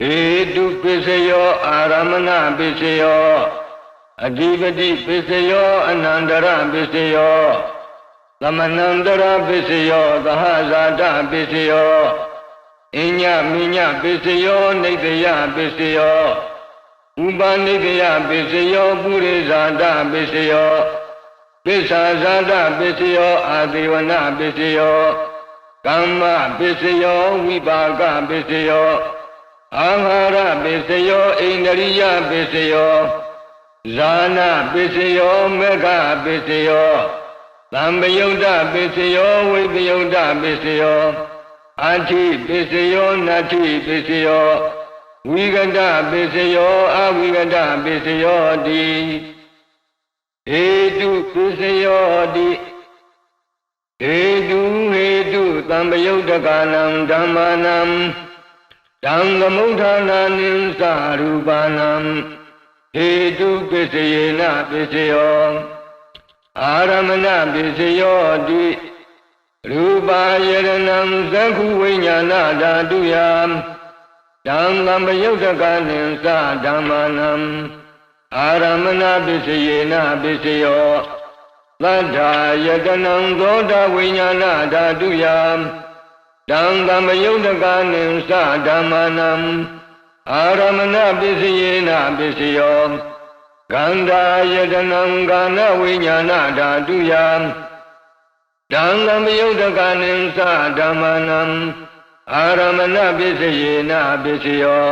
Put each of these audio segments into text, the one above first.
ဟေတုပစ္စယောအာရမဏပစ္စယောအဓိပတိပစ္စယောအနန္တရပစ္စယောသမဏန္တရပစ္စယောသဟဇာတပစ္စယောအညမိညပစ္စယောနေတယပစ္စယောဥပနိတယပစ္စယောပုရိဇာတပစ္စယောပစ္ဆာဇာတပစ္စယောအာတိဝနပစ္စယောကမ္မပစ္စယောဝိပါကပစ္စယော အာဟာရပစ္စယောဣန္ဒရိယပစ္စယောဇာနာပစ္စယောမေဃပစ္စယောသံပယုတ်တပစ္စယောဝိပယုတ်တပစ္စယောအာတိပစ္စယောနတ္ထိပစ္စယောဝိကတပစ္စယောအဝိကတပစ္စယောတိဟေတုပစ္စယောတိဟေတုဟေတုသံပယုတ်တကာနံဓမ္မာနံ တံသမုဋ္ဌာနာနိသရူပနံဟေတုပစ္စယေနပစ္စယောအာရမဏပစ္စယောတိရူပါယရဏံသက္ခုဝိညာဏဓာတုယတံသမ္ပယုတ်တကနိသဓမ္မာနံအာရမဏပစ္စယေနပစ္စယောသတ္ထာယတနံသောတာဝိညာဏဓာတုယ တံသမ္ပယုတ်တကနိသဓမ္မာနံအာရမဏပစ္စယေနပစ္စယောကန္တာယတနံကာနဝိညာဏဓာတုယတံသမ္ပယုတ်တကနိသဓမ္မာနံအာရမဏပစ္စယေနပစ္စယော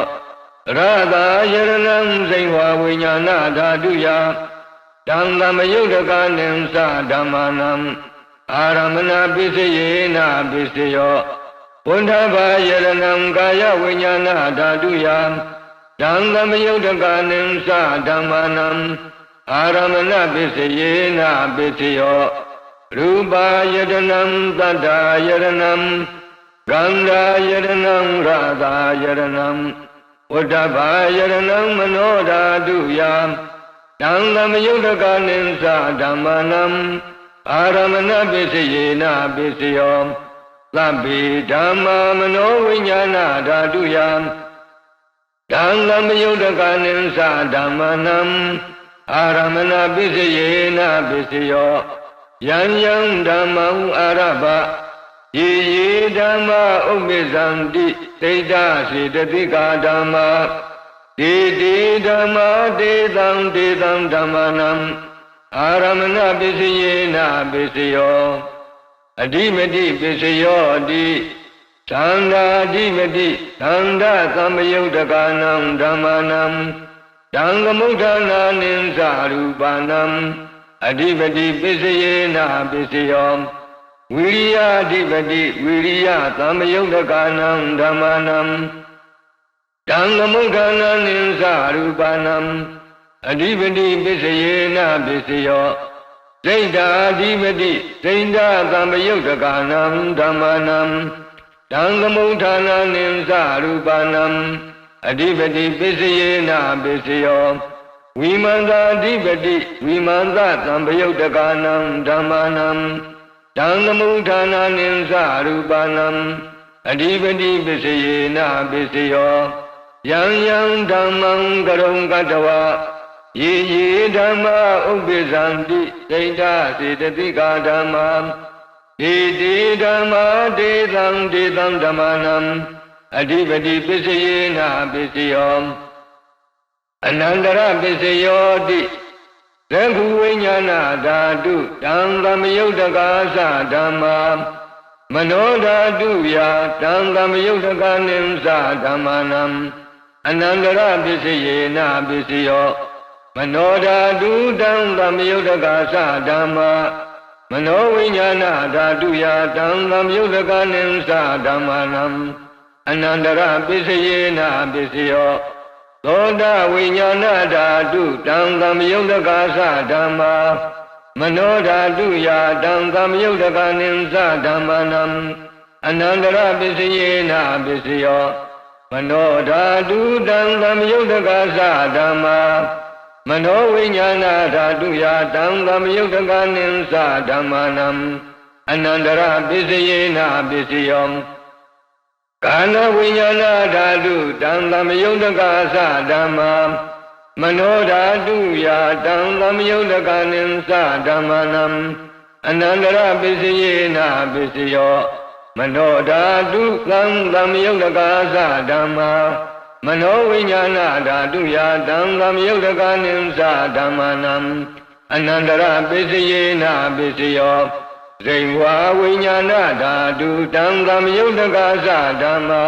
ရတာယရဏံဇိဝဝိညာဏဓာတုယတံသမယုတ်တကနိသဓမ္မာနံအာရမဏပစ္စယေနပစ္စယော ဝန္ထဘာယရဏံကာယဝိညာဏဓာတုယတံသမယုတ်တကနိသဓမ္မာနံအာရမဏပစ္စယေနပစ္စယောရူပါယတနံသတ္တာယရဏံကန္တာယရဏံရတာယရဏံဝတ္တဘာယရဏံမနောဓာတုယတံသမယုတ်တကနိသဓမ္မာနံအာရမဏပစ္စယေနပစ္စယော သဗ္ဗေဓမ္မာမနောဝိညာဏဓာတုယတံသမယုတ်တကနိသဓမ္မာနံအာရမဏပစ္စယေနပစ္စယောယံယံဓမ္မံအာရဘယေယေဓမ္မဥပ္ပဇံတိသိတ္တစေတတိကာဓမ္မာဒေတိဓမ္မာဒေသံဒေသံဓမ္မနံအာရမဏပစ္စယေနပစ္စယော အဓိမတိပစ္စယောတိသန္တာအဓိမတိသန္တာသမယုတ်တကာနံဓမ္မနံတံကမုဋ္ဌာနာနိသရူပနံအဓိပတိပစ္စယေနပစ္စယောဝိရိယအဓိပတိဝိရိယသမယုတ်တကာနံဓမ္မနံတံသမုဋ္ဌာနာနိသရူပနံအဓိပတိပစ္စယေနပစ္စယော စိတ်ဓာအဓိပတိစိတ်ဓာသမယုတ်တကာနံဓမ္မနံတံသမုဋ္ဌာနာနိသရူပနံအဓိပတိပစ္စယေနပစ္စယောဝိမန္တာအဓိပတိဝိမန္တသံပယုတ်တကာနံဓမ္မနံတံသမုဋ္ဌာနာနိသရူပနံအဓိပတိပစ္စယေနပစ္စယောယံယံဓမ္မံကရုံကတဝ ယေယေဓမ္မဥပ္ပဇံတိသိတ္တစေတတိကာဓမ္မာဒေတိဓမ္မာဒေသံဒေသံဓမ္မနံအဓိပတိပစ္စယေနပစ္စယောအနန္တရပစ္စယောတိသက္ခုဝိညာဏဓာတုတံသမယုတ်တကာသဓမ္မာမနောဓာတုယတံသမယုတ်တကာနိသဓမ္မာနံအနန္တရပစ္စယေနပစ္စယောမ နောဓာတုတံသမယုတ်တကာသဓမ္မာမနောဝိညာဏဓာတုယတံသမယုတ်တကာနိသဓမ္မာနံအနန္တရပစ္စယေနပစ္စယောသောတာဝိညာဏဓာတုတံသမယုတ်တကာသဓမ္မာမနောဓာတုယာတံသမယုတ်တကာနိသဓမ္မာနံအနန္တရပစ္စယေနပစ္စယောမနောဓာတုတံသမယုတ်တကာသဓမ္မာ မနောဝိညာဏဓာတုယာတံသမယုတ်တကာနိသဓမ္မာနံအနန္တရပစ္စယေနပစ္စယောကာနဝိညာဏဓာတုတံသမယုတ်တကာသဓမ္မာမနောဓာတုယာတံသမယုတ်တကာနိသဓမ္မနံအနန္တရပစ္စယေနပစ္စယောမနောဓာတုသံသမယုတ်တကာသဓမ္မာ မနောဝိညာဏဓာတုယာတံသမယုတ်တကာနိသဓမ္မနံအနန္တရပစ္စယေနပစ္စယောဇိဝါဝိညာဏဓာတုတံသမယုတ်တကာသဓမ္မာ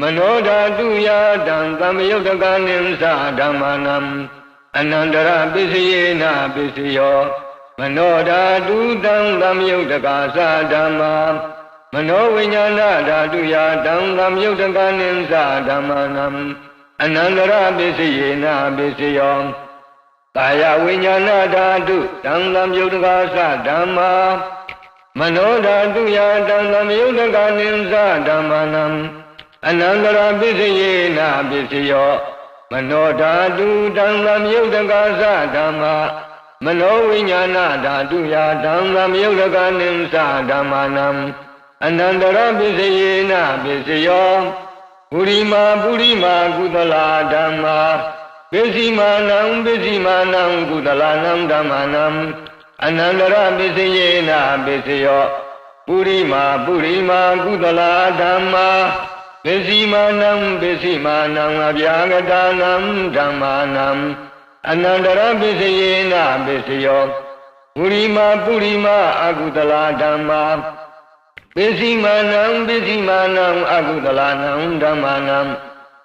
မနောဓာတုယာတံသမယုတ်တကာနိသဓမ္မာနံအနန္တရပစ္စယေနပစ္စယောမနောဓာတုတံသမယုတ်တကာသဓမ္မာ မနောဝိညာဏဓာတုယာတံသမယုတ်တကာနိသဓမ္မာနံအနန္တရပစ္စယေနပစ္စယောကာယဝိညာဏဓာတုတံသမယုတ်တကာသဓမ္မာမနောဓာတုယာတံသမယုတ်တကာနိသဓမ္မာနံအနန္တရပစ္စယေနပစ္စယောမနောဓာတုတံသမယုတ်တကာသဓမ္မာမနောဝိညာဏဓာတုယာတံသမယုတ်တကာနိသဓမ္မာနံ အနန္တရပစ္စယေနပစ္စယောပုရိမာပုရိမာကုသလာဓမ္မာပစ္စည်းမာနံပစ္စည်းမာနံကုသလာနံဓမ္မာနံအနန္တရပစ္စယေနပစ္စယောပုရိမာပုရိမာကုသလာဓမ္မာပစ္စည်းမာနံပစ္စည်းမာနံအဗျာဂတာနံဓမ္မာနံအနန္တရပစ္စယေနပစ္စယောပုရိမာပုရိမာအကုသလာဓမ္မာ ပစ္စည်းမာနံပစ္စည်းမာနံအကုသလာနံဓမ္မာနံ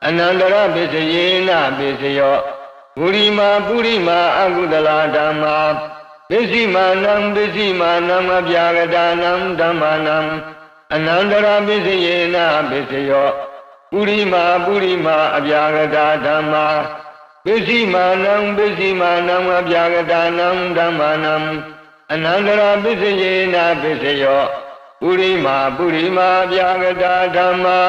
အနန္တရပစ္စယေနပစ္စယောပုရိမာပုရိမာအကုသလာဓမ္မာပစ္စည်းမာနံပစ္စည်းမာနံအပြာကတာနံဓမ္မာနံအနန္တရပစ္စယေနပစ္စယောပုရိမာပုရိမာအပြာကတာဓမ္မာပစ္စည်းမာနံပစ္စည်းမာနံအပြာကတာနံဓမ္မာနံအနန္တရပစ္စယေနပစ္စယော ပုရိမာပုရိမာအပြာကတာဓမ္မာ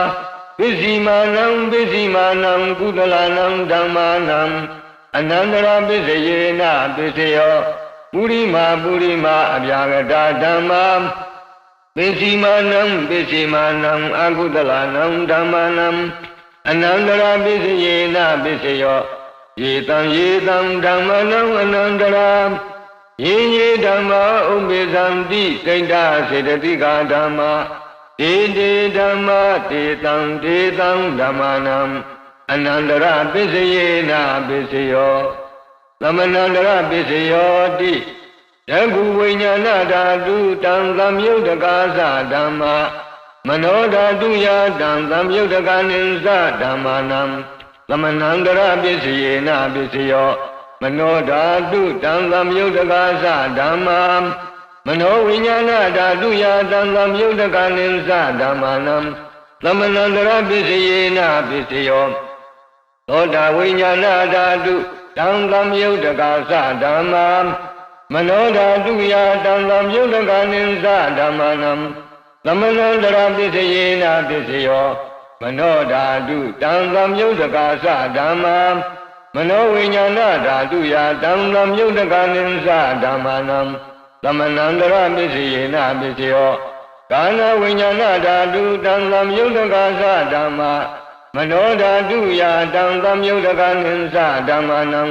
ပစ္စည်းမာနံပစ္စည်းမာနံကုသလနံဓမ္မာနံအနန္တရပစ္စယေနပစ္စယောပုရိမာပုရိမာအပြာကတာဓမ္မာပစ္စည်းမာနံပစ္စည်းမာနံအကုသလနံဓမ္မာနံအနန္တရာပစ္စယေနပစ္စယောယေတံယေတံဓမ္မနံအနန္တရာ ယေယေဓမ္မာဥပ္ပေသံတိစိတ်တစေတတိကာဓမ္မာဒေတေဓမ္မာတေတံဒေတံဓမ္မာနံအနန္တရပစ္စယေနပစ္စယောသမဏန္တရပစ္စယောတိတကုဝိညာဏဓာတုတံသမယုတ်တကာသဓမ္မာမနောဓာတုယာတံသမယုတ်တကာနိသဓမ္မာနံသမဏန္တရပစ္စယေနပစ္စယော မနောဓာတုတံသမယုတ်တကာသဓမ္မာမနောဝိညာဏဓာတုယာတံသမယုတ်တကာနိသဓမ္မာနံသမဏန္တရပစ္စယေနပစ္စယောသောတာဝိညာဏဓာတုတံသမယုတ်တကာသဓမ္မာမနောဓာတုယာတံသံယုတ်တကနိသဓမ္မနံသမဏန္တရပစ္စယေနပစ္စယောမနောဓာတုတံသံယုတ်တကာသဓမ္မာ မနောဝိညာဏဓာတုယာတံသံယုတ်တကနိသဓမ္မနံသမဏန္တရပစ္စယေနပစ္စယောကာနဝိညာဏဓာတုတံသံယုတ်တကာသဓမ္မာမနောဓာတုယာတံသံယုတ်တကနိသဓမ္မနံ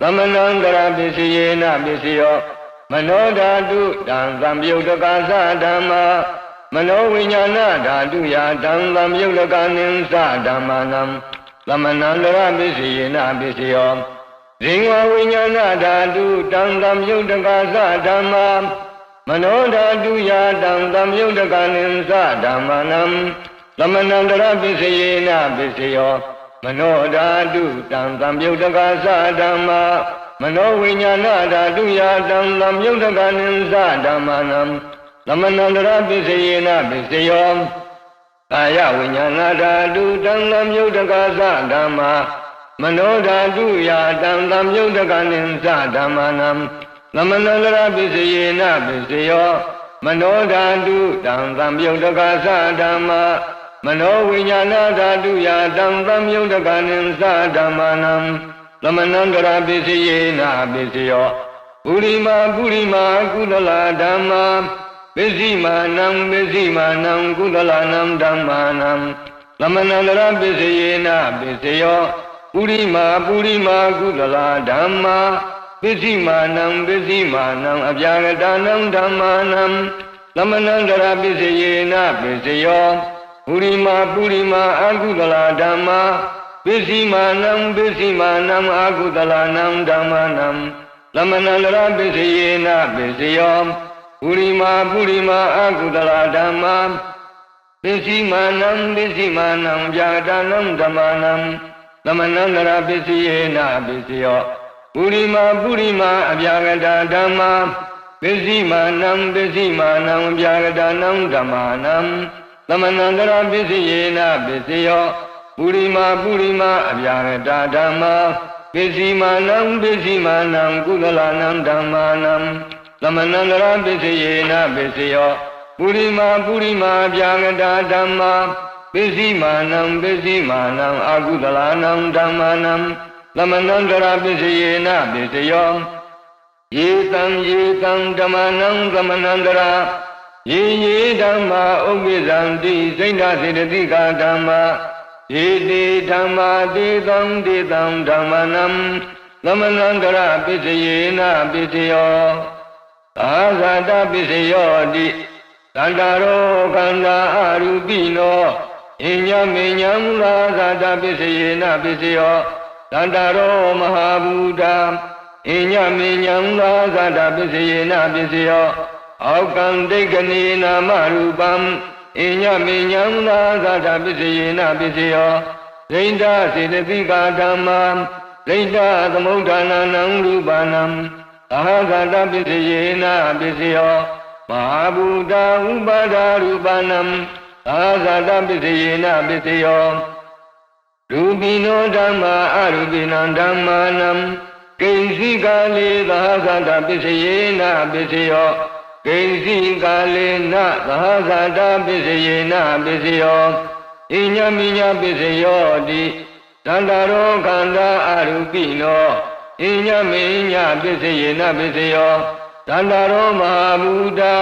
သမဏံတရပစ္စယေနပစ္စယောမနောဓာတုတံသံပြုတ်တကာသဓမ္မာမနောဝိညာဏဓာတုယာတံသံပြုတ်တကာနိသဓမ္မာနံ သမဏံတရပစ္စယေနပစ္စယောဇင်ဝဝိညာဏဓာတုတံသံပြုတ်တကာသဓမ္မာမနောဓာတုယာတံသံပြုတ်တကာနိသဓမ္မာနံသမဏံတရပစ္စယေနပစ္စယောမနောဓာတုတံသံယုတ်တကာသဓမ္မာမနောဝိညာဏဓာတုယာတံသံယုတ်တကနိသဓမ္မာနံသမဏန္တရပစ္စယေနပစ္စယော ကာယဝိညာဏဓာတုတံသံယုတ်တကာသဓမ္မာမနောဓာတုယာတံသံယုတ်တကနိသဓမ္မာနံသမဏန္တရပစ္စယေနပစ္စယောမနောဓာတုတံသံယုတ်တကာသဓမ္မာမနောဝိညာဏဓာတုယာတံသမြုတ်တကနိသဓမ္မနံသမဏန္တရာပစ္စယေနပစ္စယောပုရိမာပုရိမာကုသလဓမ္မာမ ပစ္စည်းမာနံပစ္စည်းမာနံကုသလနံဓမ္မာနံသမဏန္တရပစ္စယေနပစ္စယောပုရိမာပုရိမာကုသလဓမ္မာပစ္စည်းမာနံပစ္စည်းမာနံအပြာဂတနံဓမ္မာနံသမဏန္တရပစ္စယေနပစ္စယောပုရိမာပုရိမာအကုသလဓမ္မာပစ္စည်းမာနံပစ္စည်းမာနံအကုသလနံဓမ္မာနံသမဏန္တရပစ္စယေနပစ္စယော ပုရိမာပုရိမာအကုသလဓမ္မာပစ္စည်းမာနံပစ္စည်းမာနံဗျာဒနံဓမ္မာနံသမဏန္တရပစ္စယေနပစ္စယောပုရိမာပုရိမာအဗျာဂတဓမ္မာပစ္စည်းမာနံပစ္စည်းမာနံဗျာဂတနံဓမ္မာနံသမဏန္တရပစ္စယေနပစ္စယောပုရိမာပုရိမာအဗျာဂတဓမ္မာပစ္စည်းမာနံပစ္စည်းမာနံကုသလနံဓမ္မာနံသ မဏန္တရပစ္စယေနပစ္စယောပုရိမာပုရိမာဗျာဂတာဓမ္မာပစ္စည်းမာနံပစ္စည်းမာနံအာကုသလနံဓမ္မာနံသမဏန္တရပစ္စယေနပစ္စယောယေတံယေတံဓမ္မနံသမဏန္တရာယေယေဓမ္မာဥပ္ပဇံတိစိဏစေတတိကာဓမ္မာယေတိဓမ္မာတေတံတေတံဓမ္မနံသမဏန္တရပစ္စယေနပစ္စယော သာဇာတပစ္စယောတိတန္တာရောခန္ဓာအရူပိနောအညမေညံမူလာဇာတပစ္စယေနပစ္စယောတန္တာရောမဟာဘူတာအညမေညံမူလာဇာတပစ္စယေနပစ္စယောအောက်ကံဒိဋ္ဌနေနာမရူပံအညမေညံမူလာဇာတပစ္စယေနပစ္စယောဒိဋ္ဌစေတသိကာဓမ္မာဒိဋ္ဌသမုဋ္ဌာနာနံရူပနံ အာဂတပစ္စယေနပစ္စယောမဟာဘူတာဥပါဒာရူပနံအာဂတပစ္စယေနပစ္စယောရူပိနောဓမ္မာအရူပိနံဓမ္မာနံကိဉ္စီကာလေသာဂတပစ္စယေနပစ္စယောကိဉ္စီကာလေနသာဂတပစ္စယေနပစ္စယောဣညမိညပစ္စယောတိတန္တရောခန္ဓာအရူပိနော အညမေညပစ္စယေနပစ္စယောတန္တရောမဟာဘူတံ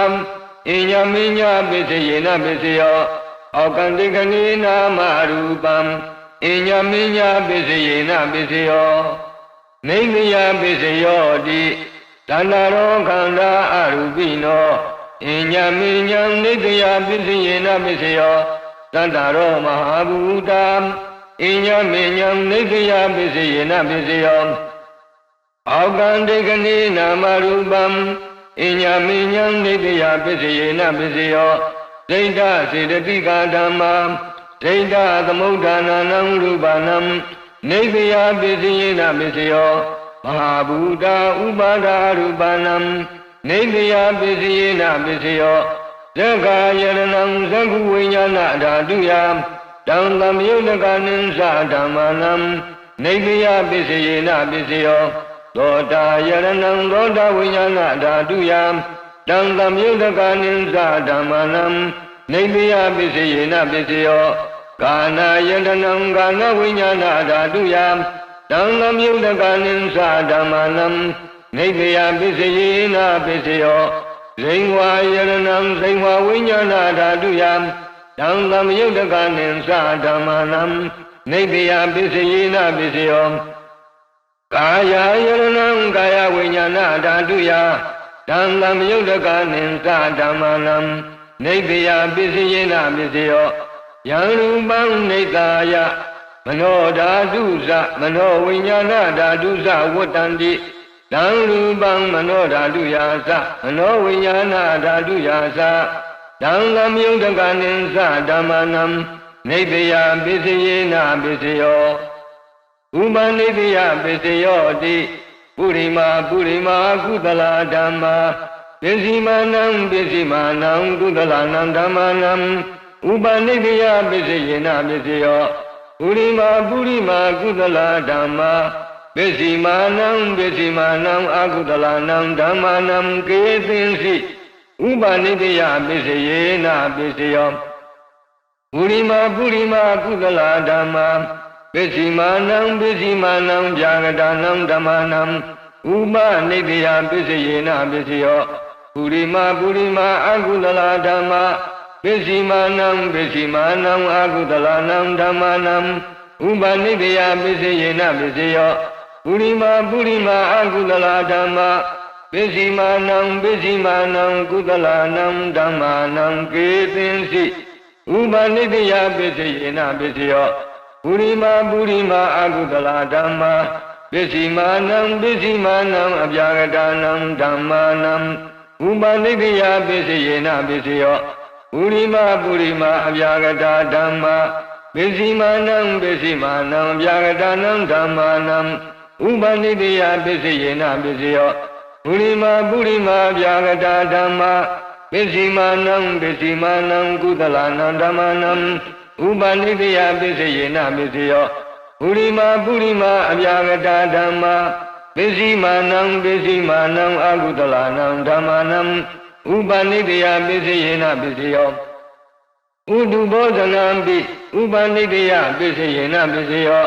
အညမေညပစ္စယေနပစ္စယောအောကံတိကနိနာမရူပံအညမေညပစ္စယေနပစ္စယောနေမယပစ္စယောတိတန္တရောခန္ဓာအရူပိနောအညမေညနေတယပစ္စယေနပစ္စယောတန္တရောမဟာဘူတံအညမေညနေတယပစ္စယေနပစ္စယော အောကံတေကနိနာမရူပံအညာမိညာနေတယပစ္စယေနပစ္စယောဒိဋ္ဌစေတတိကာဓမ္မာဒိဋ္ဌသမုဋ္ဌာနာနံရူပနံနေတယပစ္စယေနပစ္စယောမဟာဘူတာဥပါဒာရူပနံနေတယပစ္စယေနပစ္စယောသက္ကာယရဏံသက္ခုဝိညာဏဓာတုယတံသမယုတကနိသဓမ္မာနံနေတယပစ္စယေနပစ္စယော သောတာယရဏံသောတာဝိညာဏဓာတုယံတံသမယုတကနိသဓမ္မနံနေမယပစ္စယေနပစ္စယောကာနာယတနံကာနဝိညာဏဓာတုယံတံသမယုတကနိသဓမ္မနံနေမယပစ္စယေနပစ္စယောဇိဝါယရဏံဇိဝါဝိညာဏဓာတုယံတံသမယုတကနိသဓမ္မနံနေမယပစ္စယေနပစ္စယော ကာယယရဏံကာယဝိညာဏဓာတုယတံတမယုတ်တကနိသဓမ္မနံနေတယပစ္စယေနပစ္စယောယံရူပံနေတာယမနောဓာတုဇမနောဝိညာဏဓာတုဇဝတ္တန္တိတံရူပံမနောဓာတုယာသမနောဝိညာဏဓာတုယာသတံလမယုတ်တကနိသဓမ္မနံနေတယပစ္စယေနပစ္စယော ဥပနိတိယပစ္စယောတိပုရိမာပုရိမာကုသလာဓမ္မာပစ္စည်းမာနံပစ္စည်းမာနံကုသလာနံဓမ္မာနံဥပနိတိယပစ္စယေနပစ္စယောပုရိမာပုရိမာကုသလာဓမ္မာပစ္စည်းမာနံပစ္စည်းမာနံအကုသလာနံဓမ္မာနံကေသင်္စီဥပနိတိယပစ္စယေနပစ္စယောပုရိမာပုရိမာကုသလာဓမ္မာ ပစ္စည်းမာနံပစ္စည်းမာနံဗျာဂတာနံဓမ္မနံဥပနိတယပစ္စယေနပစ္စယောပုရိမာပုရိမာအကုသလဓမ္မာပစ္စည်းမာနံပစ္စည်းမာနံအကုသလနံဓမ္မာနံဥပနိတယပစ္စယေနပစ္စယောပုရိမာပုရိမာအကုသလဓမ္မာပစ္စည်းမာနံပစ္စည်းမာနံကုသလနံဓမ္မာနံကေသင်္စိဥပနိတယပစ္စယေနပစ္စယော ပုရိမာပုရိမာအကုသလဓမ္မာပစ္စည်းမာနံပစ္စည်းမာနံအပြာဂတာနံဓမ္မာနံဥပနိတယပစ္စယေနပစ္စယောပုရိမာပုရိမာအပြာဂတာဓမ္မာပစ္စည်းမာနံပစ္စည်းမာနံအပြာဂတာနံဓမ္မာနံဥပနိတယပစ္စယေနပစ္စယောပုရိမာပုရိမာအပြာဂတာဓမ္မာပစ္စည်းမာနံပစ္စည်းမာနံကုသလနံဓမ္မာနံ ဥပနိတယပစ္စယေနပစ္စယောပုရိမာပုရိမာအပြာဂတာဓမ္မာပစ္စည်းမာနံပစ္စည်းမာနံအကုသလနံဓမ္မာနံဥပနိတယပစ္စယေနပစ္စယောဥတုဘောဇနံပိဥပနိတယပစ္စယေနပစ္စယော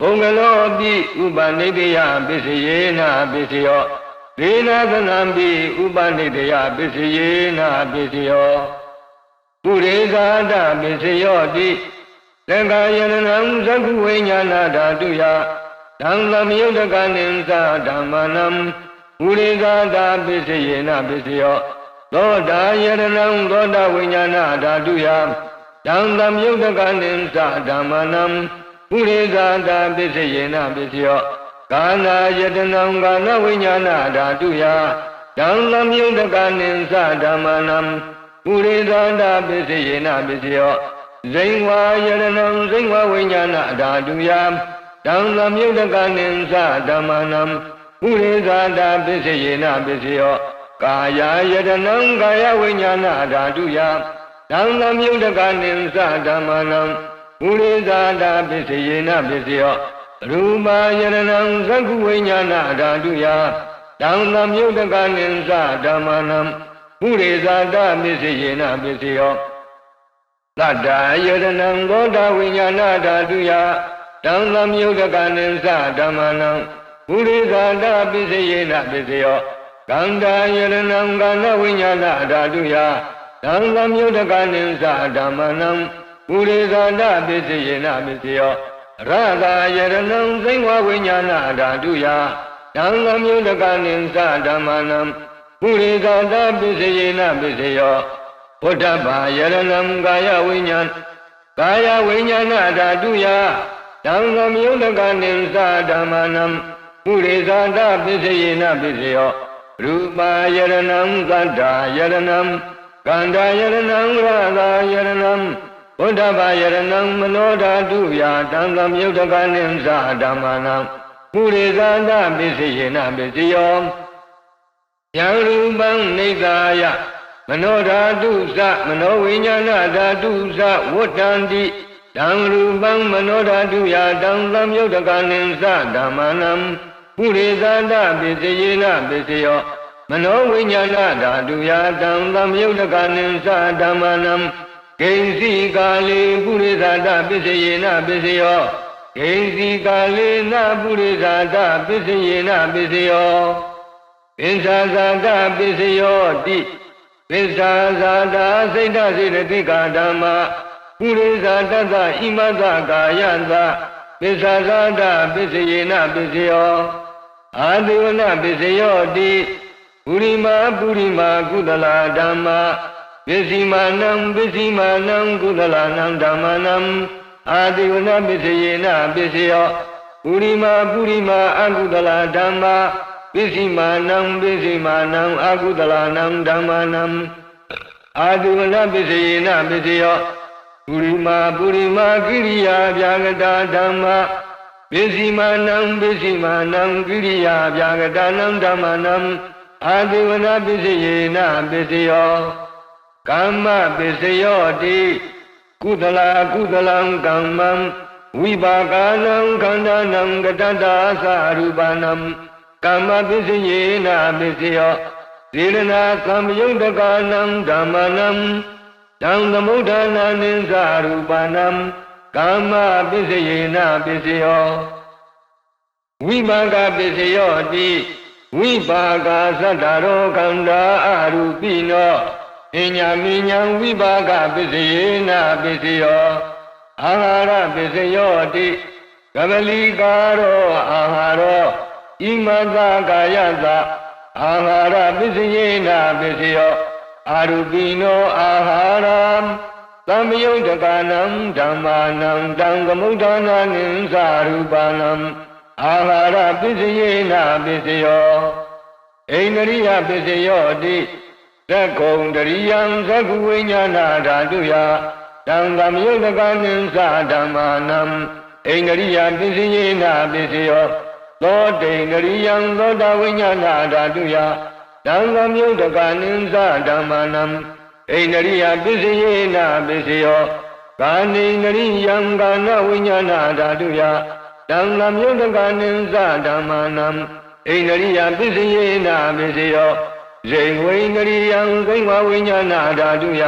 ဘုံကလောပိဥပနိတယပစ္စယေနပစ္စယောဒေနာသနံပိဥပနိတယပစ္စယေနပစ္စယော ပုရိသဒပစ္စယောတိသံဃာယရဏံသကုဝိညာဏဓာတုယဓမ္မမြုတ်တကနိသဓမ္မနံပုရိသဒပစ္စယေနပစ္စယောသောတာယရဏံသောတာဝိညာဏဓာတုယဓမ္မမြုတ်တကနိသဓမ္မနံပုရိသဒပစ္စယေနပစ္စယောကာနာယတနံကာနဝိညာဏဓာတုယဓမ္မမြုတ်တကနိသဓမ္မနံ ပုရိသဒပစ္စယေနပစ္စယောဇိဝါယရဏံဇိဝဝိညာဏဓာတုယဓမ္မမြုတ်တကနိသဓမ္မနံပုရိသဒပစ္စယေနပစ္စယောကာယယတနံကာယဝိညာဏဓာတုယဓမ္မမြုတ်တကနိသဓမ္မနံပုရိသဒပစ္စယေနပစ္စယောရူပယရဏံသက္ခုဝိညာဏဓာတုယဓမ္မမြုတ်တကနိသဓမ္မနံ ပုရိသဒပစ္စယေနပစ္စယောသတ္တယရဏံသောတာဝိညာဏဓာတုယဓမ္မမြုတ်တကနိသဓမ္မနံပုရိသဒပစ္စယေနပစ္စယောကန္တာယရဏံကန္နဝိညာဏဓာတုယသံဃမြုတ်တကနိသဓမ္မနံပုရိသဒပစ္စယေနပစ္စယောရသာယရဏံသိဝဝိညာဏဓာတုယသံဃမြုတ်တကနိသဓမ္မနံ ပုရိသဒပစ္စယေနပစ္စယောဘုဒ္ဓဘာယရဏံကာယဝိညာဏကာယဝိညာဏဓာတုယသံဃမြုတ်တကနိသဓမ္မနံပုရိသဒပစ္စယေနပစ္စယောရူပယရဏံကတ္တာယရဏံကန္တာယရဏံရသာယရဏံဘုဒ္ဓဘာယရဏံမနောဓာတုယာတံသမယုတ်တကနိသဓမ္မနံပုရိသန္တပစ္စယေနပစ္စယော ယံရူပံနေသာယမနောဓာတုသမနောဝိညာဏဓာတုသဝတ္တန္တိတံရူပံမနောဓာတုယာတံသမယုတ်တကနိသဓမ္မနံပုရိသန္တပစ္စယေနပစ္စယောမနောဝိညာဏဓာတုယာတံသမယုတ်တကနိသဓမ္မနံဂိဉ္စီကာလေပုရိသန္တပစ္စယေနပစ္စယောဂိဉ္စီကာလေနပုရိသန္တပစ္စယေနပစ္စယော ပင်္စာဇာတပစ္စယောတိပစ္စာဇာတာစိတ်တစေတသိကာဓမ္မာပုရိသတတ္တဣမတ္တကာယတပစ္စာဇာတပစ္စယေနပစ္စယောအာတိဝနပစ္စယောတိပုရိမာပုရိမာကုသလာဓမ္မာပစ္စည်းမာနံပစ္စည်းမာနံကုသလာနံဓမ္မနံအာတိဝနပစ္စယေနပစ္စယောပုရိမာပုရိမာအကုသလာဓမ္မာ ပစ္စည်းမာနံပစ္စည်းမာနံအကုသလာနံဓမ္မနံအာတိဝနပစ္စယေနပစ္စယောပုရိမာပုရိမာကိရိယာဗျာဂတာဓမ္မာပစ္စည်းမာနံပစ္စည်းမာနံကိရိယာဗျာဂတာနံဓမ္မနံအာတိဝနပစ္စယေနပစ္စယောကာမပစ္စယောတိကုသလာကုသလံကမ္မံဝိပါကနံခန္ဓာနံကတတ္တာသရူပနံ ကာမပစ္စယေနပစ္စယောသေရဏသံယုတ်တကနံဓမ္မနံတံသမုဋ္ဌာနာနိသရူပနံကာမပစ္စယေနပစ္စယောဝိပါကပစ္စယောတိဝိပါကသတ္တရောကန္တာအရူပိနောအညာမိညာဝိပါကပစ္စယေနပစ္စယောအာဟာရပစ္စယောတိကပလီကာရောအာဟာရော ဣမသကာယသအာဟာရပစ္စယေနပစ္စယောအာရူပိနောအာဟာရသမ္မယုတ်တကနံဓမ္မာနံတံကမုဋ္ဌာနာနိသရူပနံအာဟာရပစ္စယေနပစ္စယောဣန္ဒရိယပစ္စယောတိသက္ကုံတရိယံသက္ကုဝိညာဏဓာတုယတံကမယုတ်ကနိသဓမ္မာနံဣန္ဒရိယပစ္စယေနပစ္စယော သောတိန္ဒရိယံသောတာဝိညာဏဓာတုယတံကမယုတ်ကနိသဓမ္မာနံဣန္ဒရိယပစ္စယေနပစ္စယောကာနိန္ဒရိယံကာနဝိညာဏဓာတုယတံကမယုတ်ကနိသဓမ္မာနံဣန္ဒရိယပစ္စယေနပစ္စယောဇိဝိန္ဒရိယံဂိဝဝိညာဏဓာတုယ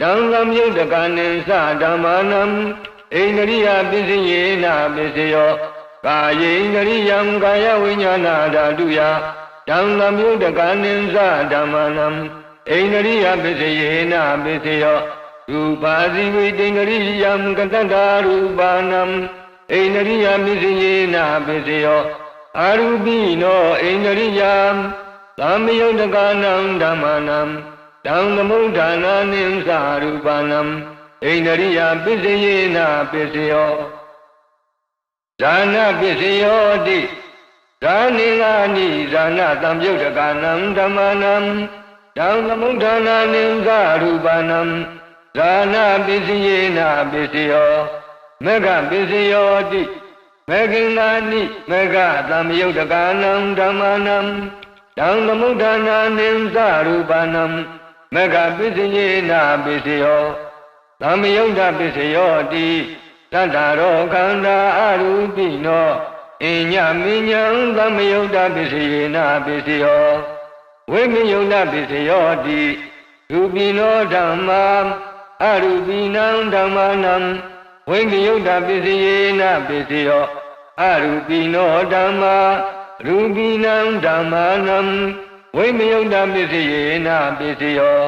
တံသမြုတ်တကနိသဓမ္မာနံဣန္ဒရိယပစ္စယေနပစ္စယော ကာယေန္ဒရိယံကာယဝိညာဏဓာတုယတံသမြုတ်တကနိသဓမ္မာနံဣန္ဒရိယပစ္စယေနပစ္စယောရူပါစီဝိတိန္ဒရိယံကတတ္တာရူပါနံဣန္ဒရိယပစ္စယေနပစ္စယောအာရူပိနောဣန္ဒရိယံသမယုတ်တကနံဓမ္မနံတံသမုဋ္ဌာနာနိသရူပနံဣန္ဒရိယပစ္စယေနပစ္စယော ဇာနာပစ္စယောတိဇာနိငာနိဇာနာတံယုတ်တကနံဓမ္မနံတံသမုဋ္ဌာနာနိသရူပနံဇာနာပစ္စယေနပစ္စယောမေဃပစ္စယောတိမေခိနာနိမေဃတံယုတ်တကနံဓမ္မနံတံသမုဋ္ဌာနာနိသရူပနံမကပစ္စယေနာပစ္စယောသမယုဒ္ဓပစ္စယောတိ တတ္တရောခန္ဓာအရူပိနောအညမိညာသမယုဒ္ဓပစ္စယေနာပစ္စယောဝိမယုဒ္ဓပစ္စယောတိရူပိနောဓမ္မာအရူပိနံဓမ္မာနံဝိမယုဒ္ဓပစ္စယေနာပစ္စယောအရူပိနောဓမ္မာရူပိနံဓမ္မာနံဝိမယုတ်တပစ္စယေနပစ္စယော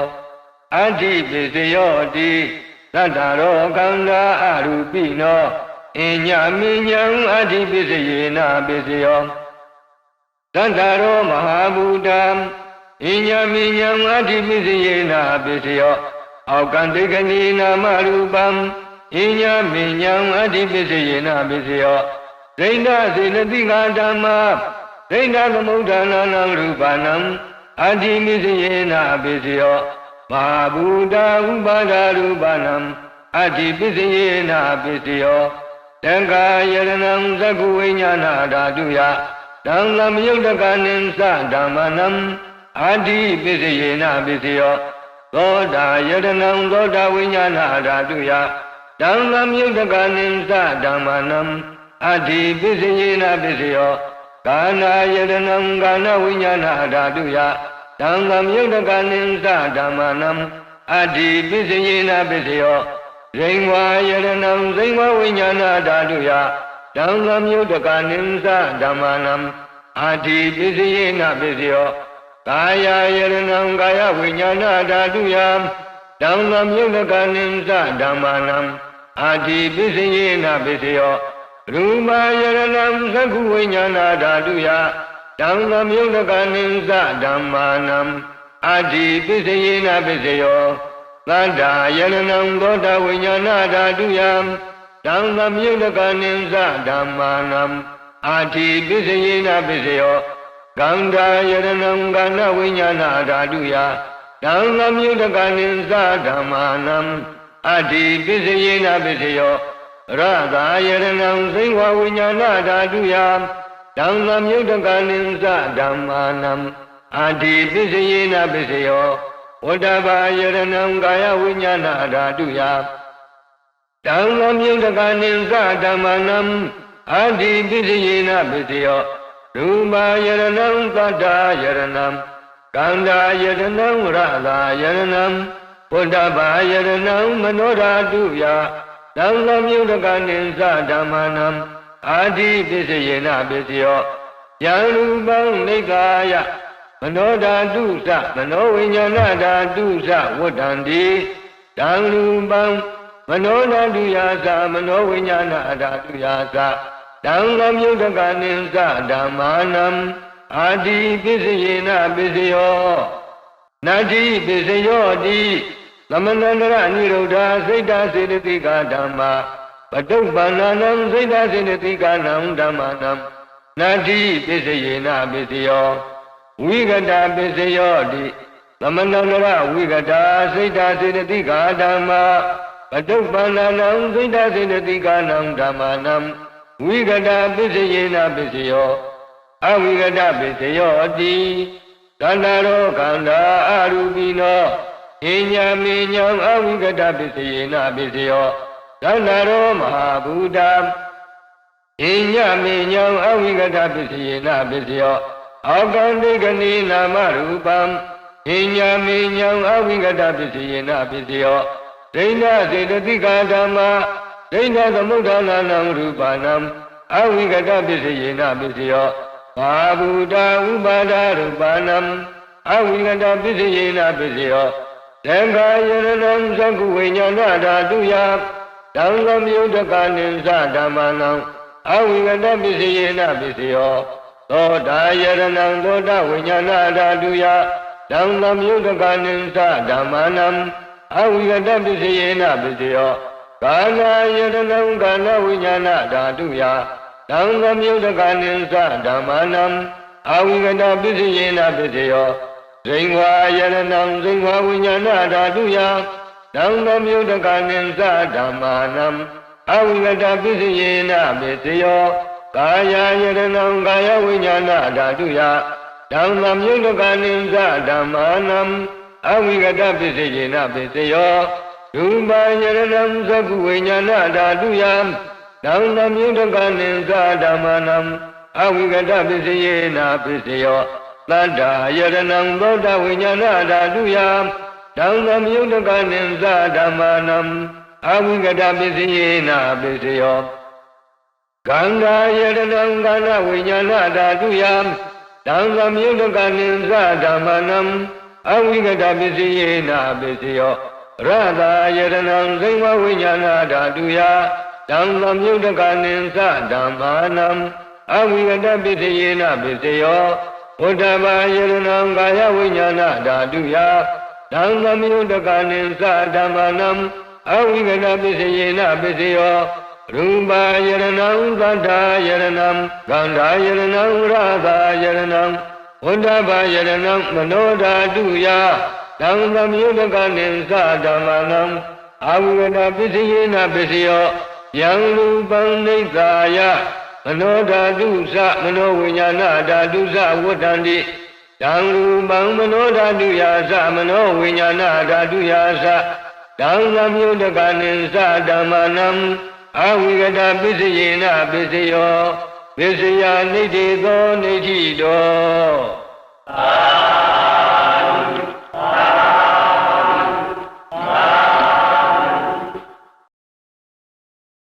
အဋ္ဌိပစ္စယောတိ သတ္တရောကန္တာအရူပိနောအညမိညာအဋ္ဌိပစ္စယေနပစ္စယောသတ္တရောမဟာဘူတံအညမိညာအဋ္ဌိပစ္စယေနပစ္စယောအောက်ကံတေကဏီနာမရူပံအညမိညာအဋ္ဌိပစ္စယေနပစ္စယောဒိဋ္ဌစေနတိကဓမ္မာဒိဋ္ဌသမုဋ္ဌာနာနံရူပနံအတ္တိမိစယေနာပိစယော မဟာဘူတာဥပါဒရူပနံအတ္တိပိစယေနာပိစယောတံဃာယရဏံသကုဝိညာဏဓာတုယတံသမယုတ်တကနိသဓမ္မနံအတ္တိပိစယေနာပိစယောသောတာယရဏံသောတာဝိညာဏဓာတုယတံသမယုတ်တကနိသဓမ္မနံအတ္တိပိစယေနာပိစယောကာနာယတနံကာနဝိညာဏဓာတုယ တံသမြုတ်တကနိသဓမ္မနံအတ္တိပစ္စယေနပစ္စယောဇိဝါယတနံဇိဝဝိညာဏဓာတုယတံသမြုတ်တကနိသဓမ္မနံအတ္တိပစ္စယေနပစ္စယောကာယယတနံကာယဝိညာဏဓာတုယတံသမြုတ်တကနိသဓမ္မနံအတ္တိပစ္စယေနပစ္စယောရူမာယရဏံသက္ခုဝိညာဏဓာတုယ တံသမယုတကနိသဓမ္မာနံအတ္တိပစ္စယေနပစ္စယောသတ္တာယရဏံသောတာဝိညာဏဓာတုယတံသမယုတကနိသဓမ္မာနံအတ္တိပစ္စယေနပစ္စယောကန္တာယရဏံကန္နဝိညာဏဓာတုယတံသမယုတကနိသဓမ္မာနံအတ္တိပစ္စယေနပစ္စယောရသာယရဏံသိဝဝိညာဏဓာတုယ ဓမ္မမြုတ်တကနိသဓမ္မာနံအာတိပစ္စယေနပစ္စယောဝတ္တဘာယရဏံကာယဝိညာဏဓာတုယဓမ္မမြုတ်တကနိသဓမ္မာနံအာတိပစ္စယေနပစ္စယောရူပယရဏံသတ္တာယရဏံကန္တာယရဏံရသာယရဏံဝတ္တဘာယရဏံမနောဓာတုယသံဃမြုတကနိသဓမ္မနံ အာတိပစ္စယေနပစ္စယောယံရူပံနေကာယမနောဓာတုသမနောဝိညာဏဓာတုသဝတ္တံတိတံရူပံမနောဓာတုယာသမနောဝိညာဏဓာတုယာသတံလမြုတကနိသဓမ္မာနံအာတိပစ္စယေနပစ္စယောနတ္တိပစ္စယောတိသမဏန္တရနိရုဒ္ဓစိတ်တစေတသိကဓမ္မာပ တုပ္ပန္နံစိတ်တစေတသိကနံဓမ္မာနံနတ္တိပစ္စယေနပစ္စယောဝိကတာပစ္စယောတိသမဏန္တရဝိကတာစိတ်တစေတသိကဓမ္မာပတုပ္ပန္နံစိတ်တစေတသိကနံဓမ္မာနံဝိကတာပစ္စယေနပစ္စယောအဝိကတပစ္စယောတိသန္တာရောခန္ဓာအရူပိနောဣညာမေညံအဝိကတပစ္စယေနပစ္စယော သန္တာရောမဟာဘူတာဣညာမေညံအဝိကတပစ္စယေနပစ္စယောအောကံတိကနိနာမရူပံဣညာမေညံအဝိကတပစ္စယေနပစ္စယောဒိဋ္ဌစေတသိကာဓမ္မာဒိဋ္ဌသမုဒ္ဒနာနံရူပနံအဝိကတပစ္စယေနပစ္စယောဘာဗုဒ္ဓဥပါဒရူပနံအဝိကတပစ္စယေနပစ္စယောသံဃာယရဏံသကုဝိညာဏဓာတုယ တံလမြုဒကနိသဓမ္မနံအဝိကတပစ္စယေနပစ္စယောသောတာယရဏံသောတာဝိညာဏဓာတုယတံလမြုဒကနိသဓမ္မနံအဝိကတပစ္စယေနပစ္စယောကာနာယရဏံကာနဝိညာဏဓာတုယတံသမြုဒကနိသဓမ္မနံအဝိကတပစ္စယေနပစ္စယောဇိင်ဝါယရဏံဇိင်ဝါဝိညာဏဓာတုယ တံသမြုဒကနိသဓမ္မာနံအဝိကတပစ္စယေနပစ္စယောကာယယရဏံကာယဝိညာဏဓာတုယတံသမြုဒကနိသဓမ္မာနံအဝိကတပစ္စယေနပစ္စယောရူပယရဏံသကုဝိညာဏဓာတုယတံသမြုဒကနိသဓမ္မာနံအဝိကတပစ္စယေနပစ္စယောတတ္တာယရဏံသောတဝိညာဏဓာတုယ တံသမြုဒကနိသဓမ္မာနံအဝိကတပစ္စယေနပစ္စယောကံဃာယရဏံကာဏဝိညာဏဓာတုယတံသမြုဒကနိသဓမ္မာနံအဝိကတပစ္စယေနပစ္စယောရတာယရဏံဇိဝဝိညာဏဓာတုယတံသမြုဒကနိသဓမ္မာနံအဝိကတပစ္စယေနပစ္စယောဘုဒ္ဓဘာယရဏံကာယဝိညာဏဓာတုယ တံသမယုတကနိသဓမ္မနံအဝိကတပစ္စယေနပစ္စယောရူပယရဏံသတ္ထာယရဏံဂန္ဓာယရဏံရသာယရဏံဘုဒ္ဓဘာယရဏံမနောဓာတုယတံသမယုတကနိသဓမ္မနံအဝိကတပစ္စယေနပစ္စယောယံရူပံနိသာယမနောဓာတုသမနောဝိညာဏဓာတုသဝတ္တန္တိ တံရူပံမနောဓာတုယာသမနောဝိညာဏဓာတုယာသတံသမြုတကနိသဓမ္မနံအဝိကတပစ္စယေနပစ္စယောပစ္စယနိဋ္ဌေသောနိဋ္ဌိတောသာ